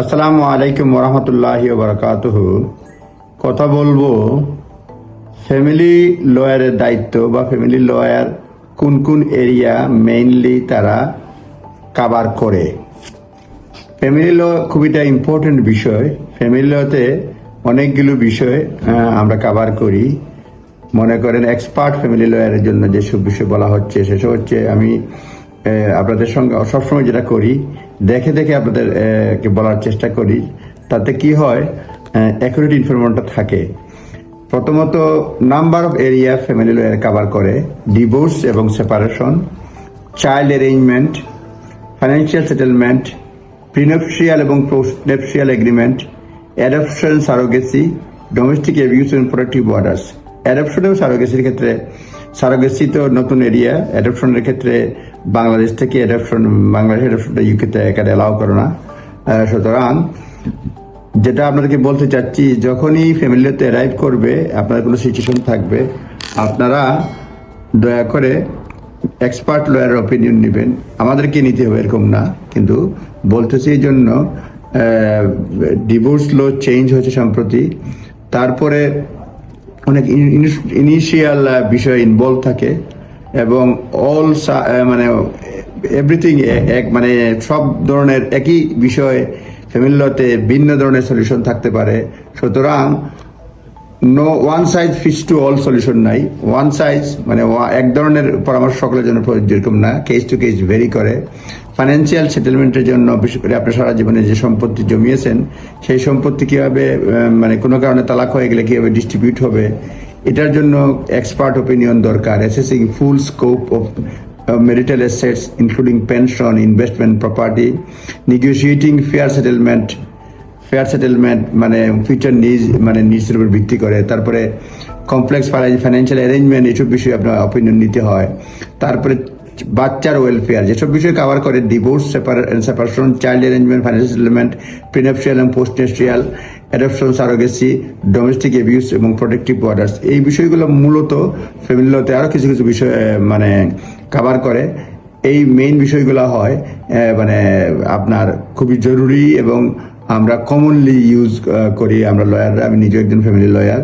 আসসালামু আলাইকুম ওরহামতুল্লাহি বারকাতুহ কথা বলব ফ্যামিলি লয়ারের দায়িত্ব বা ফ্যামিলি লয়ার কোন কোন এরিয়া মেইনলি তারা কাভার করে। ফ্যামিলি ল খুব একটা ইম্পর্টেন্ট বিষয় ফ্যামিলি লতে অনেকগুলো বিষয় আমরা কাভার করি। মনে করেন এক্সপার্ট ফ্যামিলি লয়ারের জন্য যেসব বিষয় বলা হচ্ছে, সেসব হচ্ছে আমি আপনাদের সঙ্গে সবসময় যেটা করি, দেখে দেখে আপনাদের বলার চেষ্টা করি, তাতে কি হয় অ্যাকুরেট ইনফরমেশনটা থাকে। প্রথমত number of area family lawyer cover করে ডিভোর্স এবং separation child arrangement financial settlement prenuptial এবং postnuptial agreement adoption surrogacy domestic abuse and protective orders adoption এবং সারোগেসির ক্ষেত্রে সারোগেসি তো নতুন এরিয়া অ্যাডপশনের ক্ষেত্রে বাংলাদেশ থেকে অ্যাডপশন বাংলাদেশ অ্যাডপশনটা ইউকেতে এখানে অ্যালাউ করে না। সুতরাং যেটা আপনাদেরকে বলতে চাচ্ছি, যখনই ফ্যামিলিতে অ্যারাইভ করবে, আপনার কোনো সিচুয়েশন থাকবে, আপনারা দয়া করে এক্সপার্ট লয়ারের অপিনিয়ন নেবেন। আমাদেরকে নিতে হবে এরকম না, কিন্তু বলতেছি এই জন্য ডিভোর্স ল চেঞ্জ হয়েছে সম্প্রতি। তারপরে অনেক ইনিশিয়াল বিষয় ইনভলভ থাকে এবং অল মানে এভরিথিং এক মানে সব ধরনের একই বিষয় ফ্যামিলি লতে ভিন্ন ধরনের সলিউশন থাকতে পারে। সুতরাং no one size fits to all solution নাই। ওয়ান সাইজ মানে এক ধরনের পরামর্শ সকলের জন্য প্রযোজ্য না। কেস টু কেস ভেরি করে। ফাইন্যান্সিয়াল সেটেলমেন্টের জন্য বিশেষ করে আপনি সারা জীবনে যে সম্পত্তি জমিয়েছেন, সেই সম্পত্তি কীভাবে মানে কোনো কারণে তালাক হয়ে গেলে কীভাবে ডিস্ট্রিবিউট হবে, এটার জন্য এক্সপার্ট ওপিনিয়ন দরকার। Assessing full scope of marital assets, including pension, investment property, negotiating fair settlement fair settlement মানে ফিউচার নিজ মানে নিজের উপর ভিত্তি করে। তারপরে কমপ্লেক্স ফাইন্যান্সিয়াল অ্যারেঞ্জমেন্ট এইসব বিষয়ে আপনার অপিনিয়ন নিতে হয়। তারপরে বাচ্চার ওয়েলফেয়ার যেসব বিষয় কভার করে divorce separation child arrangement financial settlement prenuptial এবং post nuptial adoption surrogacy domestic abuse এবং প্রোটেক্টিভ অর্ডার্স এই বিষয়গুলো মূলত ফ্যামিলিতে আরও কিছু কিছু বিষয় মানে কভার করে। এই মেইন বিষয়গুলো হয় মানে আপনার খুবই জরুরি এবং আমরা কমনলি ইউজ করি। আমরা লয়াররা আমি নিজে একজন ফ্যামিলি লয়ার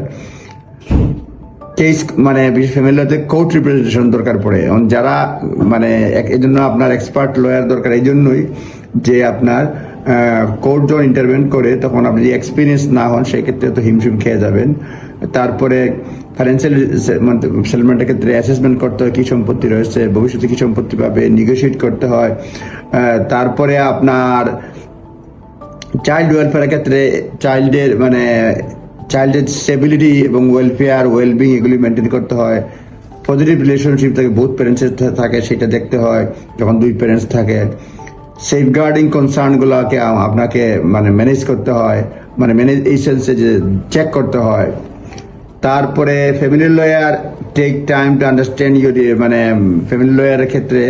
কেস মানে ফ্যামিলিতে কোর্ট রিপ্রেজেন্টেশন দরকার পড়ে। যারা মানে এই জন্য আপনার এক্সপার্ট লয়ার দরকার এই জন্যই যে আপনার কোর্ট যখন ইন্টারভেন করে, তখন আপনি যদি এক্সপিরিয়েন্স না হন, সেক্ষেত্রে তো হিমশিম খেয়ে যাবেন। তারপরে ফাইন্যান্সিয়াল সেটেলমেন্টের ক্ষেত্রে অ্যাসেসমেন্ট করতে হয়, কী সম্পত্তি রয়েছে, ভবিষ্যতে কী সম্পত্তি পাবে নিগোসিয়েট করতে হয়। তারপরে আপনার চাইল্ড ওয়েলফেয়ারের ক্ষেত্রে চাইল্ডের মানে চাইল্ডের স্টেবিলিটি এবং ওয়েলফেয়ার ওয়েলবিং এগুলি মেনটেন করতে হয়। পজিটিভ রিলেশনশিপ থাকে বহুত প্যারেন্টসের থাকে, সেটা দেখতে হয়, যখন দুই প্যারেন্টস থাকে। সেফ গার্ডিং কনসার্নগুলোকে আপনাকে মানে ম্যানেজ করতে হয় মানে ম্যানেজ এই সেন্সে যে চেক করতে হয়। তারপরে family lawyer take time to understand your মানে ফ্যামিলি লয়ারের ক্ষেত্রে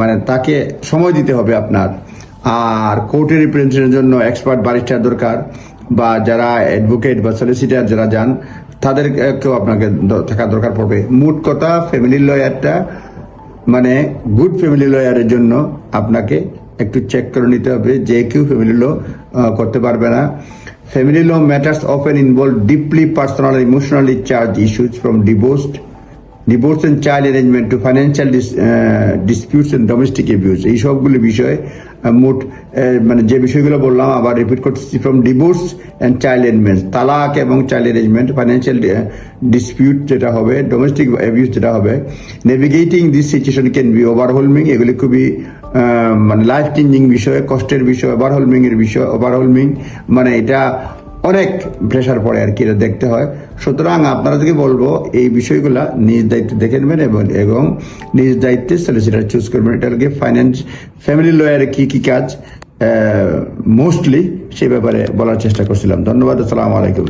মানে তাকে সময় দিতে হবে আপনার। আর কোর্টের রিপ্রেজেন্টেশনের জন্য এক্সপার্ট বারিস্টার দরকার। বা যারা অ্যাডভোকেট বা সলিসিটার যারা যান তাদেরকেও আপনাকে থাকা দরকার পড়বে। মোট কথা ফ্যামিলি লয়ারটা মানে গুড ফ্যামিলি লয়ারের জন্য আপনাকে একটু চেক করে নিতে হবে যে কেউ ফ্যামিলি ল করতে পারবে না। Family law matters often involve deeply personal emotionally charged issues from divorced divorce and child arrangement to financial disputes and domestic abuse এই সবগুলো বিষয়ে মোট মানে যে বিষয়গুলো বললাম, আবার রিপিট করতেছি from divorce and child arrangement তালাক এবং চাইল্ড অ্যারেঞ্জমেন্ট ফাইন্যান্সিয়াল ডিসপিউট যেটা হবে ডোমেস্টিক অ্যাবিউস যেটা হবে navigating this situation can be overwhelming এগুলি খুবই মানে লাইফ চেঞ্জিং বিষয়, কষ্টের বিষয় ওভারহোলমিং এর বিষয় ওভারহোলমিং মানে এটা অনেক প্রেশার পড়ে আর কি, এটা দেখতে হয়। সুতরাং আপনাদেরকে বলব, এই বিষয়গুলো নিজ দায়িত্বে দেখে নেবেন এবং এবং নিজ দায়িত্বে সলিসিটার চুজ করবেন। এটা কি ফাইন্যান্স ফ্যামিলি লয়ারে কি কি কাজ মোস্টলি সে ব্যাপারে বলার চেষ্টা করছিলাম। ধন্যবাদ, আসসালামু আলাইকুম।